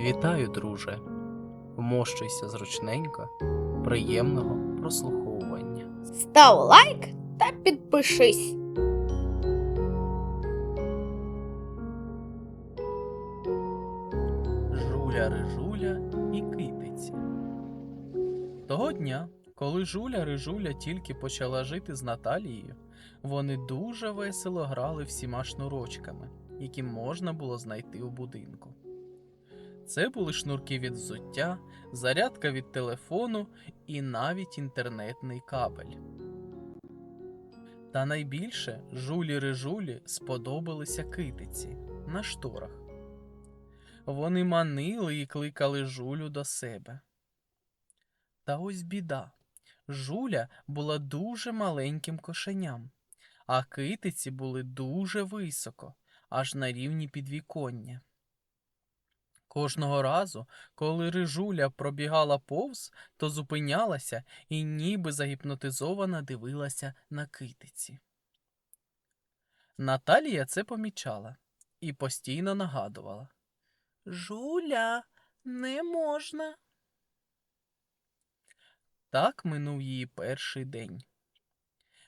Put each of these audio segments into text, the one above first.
Вітаю, друже. Вмощуйся зручненько, приємного прослуховування. Став лайк та підпишись. Жуля Рижуля і китиці. Того дня, коли Жуля Рижуля тільки почала жити з Наталією, вони дуже весело грали всіма шнурочками, які можна було знайти у будинку. Це були шнурки від взуття, зарядка від телефону і навіть інтернетний кабель. Та найбільше жулі рижулі сподобалися китиці на шторах. Вони манили і кликали жулю до себе. Та ось біда. Жуля була дуже маленьким кошеням, а китиці були дуже високо, аж на рівні підвіконня. Кожного разу, коли рижуля пробігала повз, то зупинялася і ніби загіпнотизована дивилася на китиці. Наталія це помічала і постійно нагадувала. Жуля, не можна. Так минув її перший день.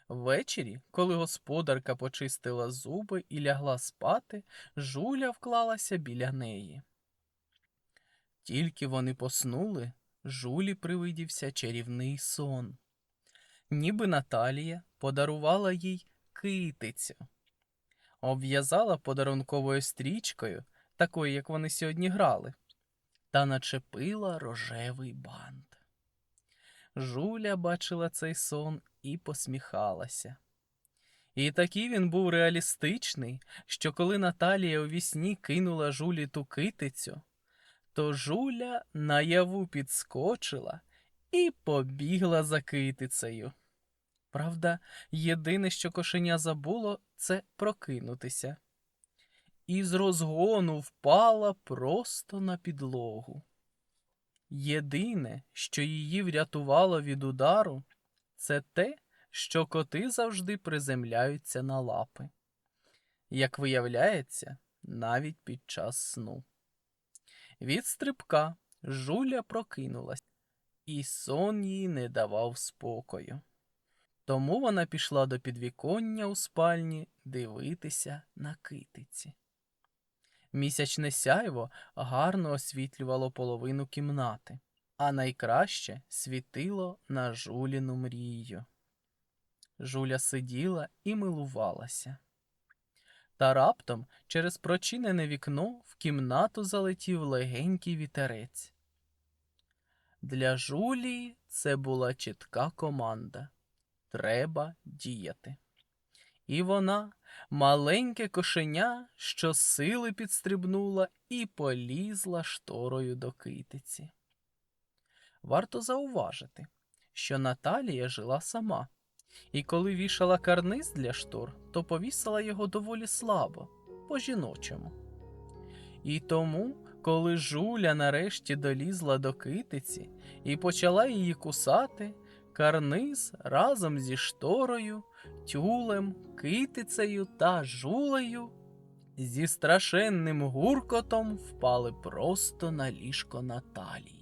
Ввечері, коли господарка почистила зуби і лягла спати, жуля вклалася біля неї. Тільки вони поснули, жулі привидівся чарівний сон. Ніби Наталія подарувала їй китицю, обв'язала подарунковою стрічкою, такою, як вони сьогодні грали, та начепила рожевий бант. Жуля бачила цей сон і посміхалася. І такий він був реалістичний, що коли Наталія у вісні кинула жулі ту китицю, то жуля наяву підскочила і побігла за китицею. Правда, єдине, що кошеня забуло, це прокинутися. І з розгону впала просто на підлогу. Єдине, що її врятувало від удару, це те, що коти завжди приземляються на лапи. Як виявляється, навіть під час сну. Від стрибка жуля прокинулась, і сон їй не давав спокою. Тому вона пішла до підвіконня у спальні дивитися на китиці. Місячне сяйво гарно освітлювало половину кімнати, а найкраще світило на жуліну мрію. Жуля сиділа і милувалася. Та раптом через прочинене вікно в кімнату залетів легенький вітерець. Для Жулії це була чітка команда. Треба діяти. І вона, маленьке кошеня, що сили підстрибнула і полізла шторою до китиці. Варто зауважити, що Наталія жила сама, і коли вішала карниз для штор, то повісила його доволі слабо, по-жіночому. І тому, коли Жуля нарешті долізла до китиці і почала її кусати, карниз разом зі шторою, тюлем, китицею та жулею зі страшенним гуркотом впали просто на ліжко Наталії.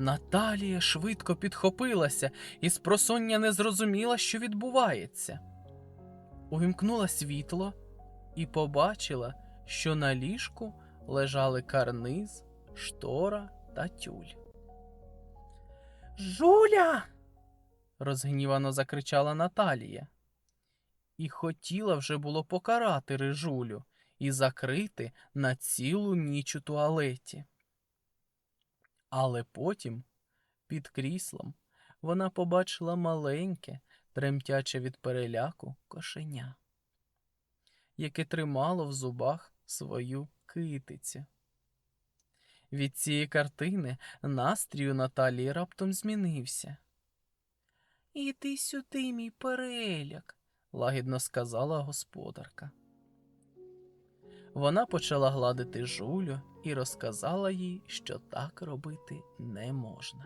Наталія швидко підхопилася і спросоння не зрозуміла, що відбувається. Увімкнула світло і побачила, що на ліжку лежали карниз, штора та тюль. Жуля. розгнівано закричала Наталія. І хотіла вже було покарати рижулю і закрити на цілу ніч у туалеті. Але потім, під кріслом, вона побачила маленьке, тремтяче від переляку кошеня, яке тримало в зубах свою китицю. Від цієї картини настрій у Наталії раптом змінився. Іди сюди, мій переляк, лагідно сказала господарка. Вона почала гладити жулю і розказала їй, що так робити не можна.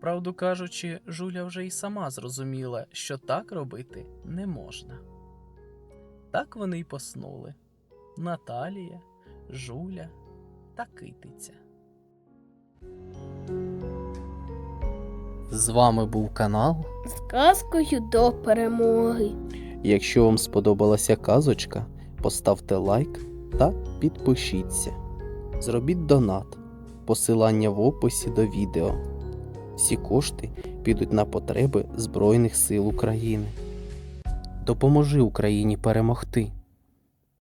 Правду кажучи, жуля вже й сама зрозуміла, що так робити не можна. Так вони й поснули Наталія, Жуля та Китиця. З вами був канал. З казкою до перемоги. Якщо вам сподобалася казочка, поставте лайк та підпишіться. Зробіть донат. Посилання в описі до відео. Всі кошти підуть на потреби Збройних сил України. Допоможи Україні перемогти.